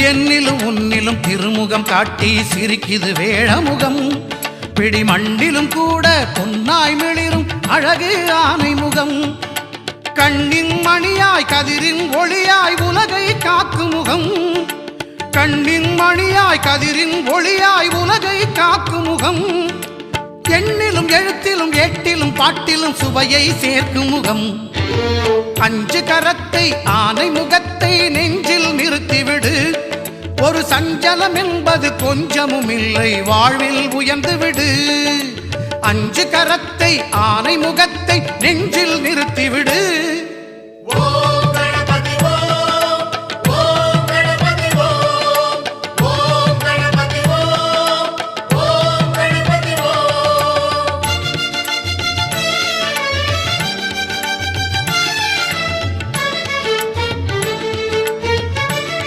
என்னிலும் உன்னிலும் திருமுகம் காட்டி சிரிக்குது வேழமுகம். பிடி மண்டிலும் கூட பொன்னாய் மிளிரும் அழகு ஆனை முகம் கண்ணின் மணியாய் கதிரின் ஒளியாய் உலகை காக்கும் முகம். கண்ணின் மணியாய் கதிரின் ஒளியாய் உலகை காக்கும் முகம். எண்ணிலும் எழுத்திலும் எட்டிலும் பாட்டிலும் சுவையை சேர்க்கும் முகம். அஞ்சு கரத்தை ஆனை முகத்தை நெஞ்சில் நிறுத்தி ஒரு சஞ்சலம் என்பது கொஞ்சமும் இல்லை. வாழ்வில் உயர்ந்து விடு அஞ்சு கரத்தை ஆனை முகத்தை நெஞ்சு